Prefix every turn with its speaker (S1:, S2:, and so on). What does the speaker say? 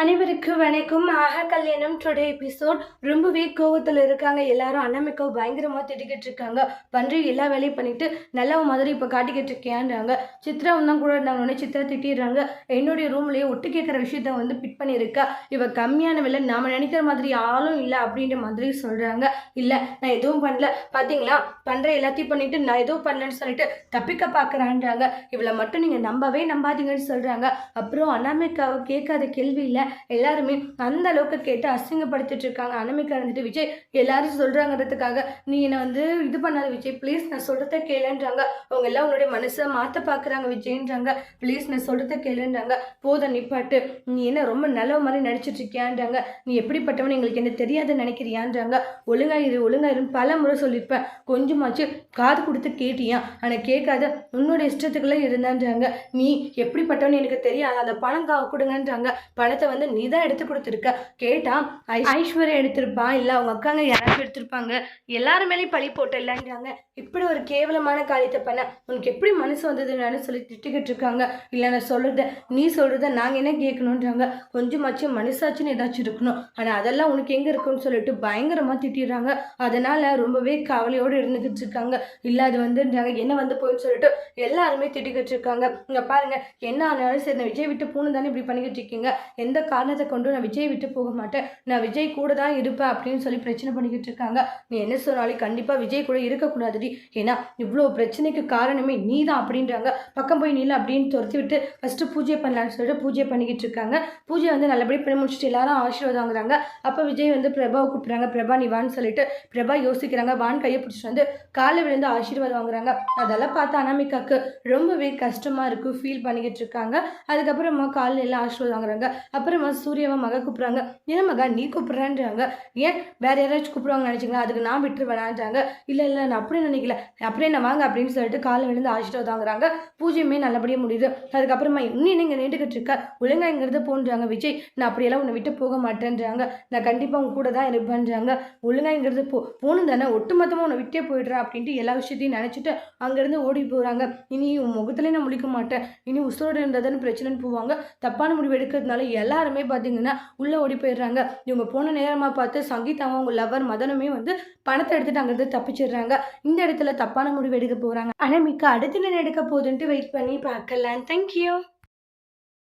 S1: அனைவருக்கு வணக்கம். ஆஹா கல்யாணம் டுடே எபிசோட் ரொம்பவே கோவத்தில் இருக்காங்க. எல்லாரும் அண்ணமிக்கோ பயங்கரமாக திட்டிக்கிட்டு இருக்காங்க. பன்றி எல்லா வேலையும் பண்ணிட்டு நல்ல மாதிரி இப்போ காட்டிக்கிட்டு இருக்கேன்றாங்க சித்ராவும் தான் கூட இருந்தாங்க சித்ரா திட்டிடுறாங்க. என்னுடைய ரூம்லேயே ஒட்டு கேட்குற விஷயத்த வந்து பிட் பண்ணியிருக்கா. இவ கம்மியான விலை. நாம் நினைக்கிற மாதிரி ஆளும் இல்லை அப்படின்ற மாதிரி சொல்கிறாங்க இல்லை நான் எதுவும் பண்ணல. பார்த்தீங்களா பண்ணுற எல்லாத்தையும் பண்ணிட்டு நான் எதுவும் பண்ணலன்னு சொல்லிட்டு தப்பிக்க பார்க்குறான்றாங்க இவளை மட்டும் நீங்கள் நம்பவே நம்பாதீங்கன்னு சொல்கிறாங்க அப்புறம் அண்ணாமிக்காவை கேட்காத கேள்வி இல்லை. எல்லாருமே அந்த அளவுக்கு கேட்டு அசிங்கப்படுத்திட்டு இருக்காங்க. அனாமிகா இருந்துட்டு விஜய் எல்லாரும் சொல்கிறாங்கிறதுக்காக நீ என்னை வந்து இது பண்ணாத விஜய் ப்ளீஸ் நான் சொல்கிறத கேளுன்றாங்க. அவங்க எல்லாம் உன்னுடைய மனசை மாற்ற பார்க்குறாங்க விஜய்ன்றாங்க. ப்ளீஸ் நான் சொல்கிறத கேளுன்றாங்க. போத நிப்பாட்டு நீ என்ன ரொம்ப நல்ல மாதிரி நடிச்சிட்டு இருக்கியான்றாங்க. நீ எப்படிப்பட்டவன் எங்களுக்கு என்ன தெரியாதுன்னு நினைக்கிறியான்றாங்க. ஒழுங்காயிரு இரு இருன்னு பல முறை சொல்லியிருப்பேன். கொஞ்சமாச்சு காது கொடுத்து கேட்டியா? ஆனால் கேட்காத உன்னோட இஷ்டத்துக்குள்ளே இருந்தான்றாங்க. நீ எப்படிப்பட்டவன் எனக்கு தெரியாது. அந்த பணம் கா கொடுங்கன்றாங்க. பணத்தை வந்து நீ தான் எடுத்து கொடுத்துருக்க. கேட்டா ஐஸ்வர்யா எடுத்திருப்பா? இல்லை அவங்க அக்காங்க யாராச்சும் எடுத்திருப்பாங்க? எல்லாரும் மேலேயும் பழி போட்ட இல்லைன்றாங்க. இப்படி ஒரு கேவலமான காரியத்தை பண்ண உனக்கு எப்படி மனசு வந்ததுன்னு சொல்லி திட்டிக்கிட்டு இருக்காங்க. இல்லை நான் சொல்கிறத நீ சொல்கிறத நாங்கள் என்ன கேட்கணுன்றாங்க. கொஞ்சமாச்சும் மனசாச்சுன்னு ஏதாச்சும் இருக்கணும். ஆனால் அதெல்லாம் உனக்கு எங்கே இருக்குன்னு சொல்லிட்டு பயங்கரமாக திட்டிடுறாங்க. அதனால் ரொம்பவே கவலையோடு இருந்துக்கிட்டு இருக்காங்க. இல்லை அது வந்துன்றாங்க. என்ன வந்து போயின்னு சொல்லிட்டு எல்லாருமே திட்டிக்கிட்டு இருக்காங்க. இங்கே பாருங்க என்ன ஆனாலும் சரி விஜய் விட்டு பூணு தானே இப்படி பண்ணிக்கிட்டு இருக்கீங்க? எந்த காரணத்தை கொண்டு நான் விஜய் விட்டு போக மாட்டேன். நான் விஜய் கூட தான் இருப்பேன் அப்படின்னு சொல்லி பிரச்சனை பண்ணிக்கிட்டு இருக்காங்க. நீ என்ன சொன்னாலும் கண்டிப்பாக விஜய் கூட இருக்கக்கூடாதுடி. ஏன்னா இவ்வளோ பிரச்சனைக்கு காரணமே நீ தான் அப்படின்றாங்க. பக்கம் போய் நீல அப்படின்னு துரத்தி விட்டு ஃபஸ்ட்டு பூஜை பண்ணலான்னு சொல்லிட்டு பூஜை பண்ணிக்கிட்டு இருக்காங்க. பூஜை வந்து நல்லபடியாக பண்ணி முடிச்சுட்டு எல்லாரும் ஆசீர்வாதம் வாங்குறாங்க. அப்போ விஜய் வந்து பிரபாவை கூப்பிட்றாங்க. பிரபா நீ வான்னு சொல்லிட்டு பிரபா யோசிக்கிறாங்க. வான் கையை பிடிச்சிட்டு வந்து காலை விழுந்து ஆசீர்வாதம் வாங்குறாங்க. அதெல்லாம் பார்த்து அனாமிகாக்கு ரொம்பவே கஷ்டமாக இருக்குது ஃபீல் பண்ணிக்கிட்டு இருக்காங்க. அதுக்கப்புறமா காலையில் எல்லாம் ஆசீர்வாதம் வாங்குறாங்க. அப்புறம் சூர்யாவை மக கூப்பிட்றாங்க. என்ன மகா நீ கூப்பிட்றேன்றாங்க. ஏன்? வேற யாராச்சும் கூப்பிடுவாங்க நினச்சிங்களா? அதுக்கு நான் விட்டுருவேனான்றாங்க. இல்லை இல்லை நான் அப்படி நினைக்கல. அப்படியே நான் வாங்க அப்படின்னு சொல்லிட்டு காலை விழுந்து ஆசீர்வாதம் வாங்குறாங்க பூஜையுமே நல்லபடியாக முடியுது. அதுக்கப்புறமா இன்னும் நீங்கள் நின்றுக்கிட்டு இருக்க? ஒழுங்காங்கிறத போன்றாங்க விஜய். நான் அப்படியெல்லாம் உன்னை விட்டு போக மாட்டேன்றாங்க. நான் கண்டிப்பாக உங்க கூட தான் இருப்பேன்றாங்க. ஒழுங்காங்கிறது போ போகணும் தானே. ஒட்டுமொத்தமாக உன்னை விட்டே போயிடுறேன் அப்படின்ட்டு எல்லா விஷயத்தையும் நினச்சிட்டு அங்கேருந்து ஓடி போகிறாங்க இனி உன் முகத்துலேயே நான் முழிக்க மாட்டேன். இனி உசுரோடு இருந்ததுன்னு பிரச்சனைன்னு போவாங்க. தப்பான முடிவு எடுக்கிறதுனால எல்லாருமே பார்த்தீங்கன்னா உள்ளே ஓடி போயிடுறாங்க. இவங்க போன நேரமாக பார்த்து சங்கீதாவும் அவங்க லவர் மதனுமே வந்து பணத்தை எடுத்துட்டு அங்கேருந்து தப்பிச்சிடுறாங்க. இந்த இடத்துல தப்பான முடிவு எடுக்க போகிறாங்க ஆனால் மிக்க அடுத்து என்ன எடுக்க போகுதுன்ட்டு வெயிட் பண்ணி பார்க்கலாம். தேங்க்யூ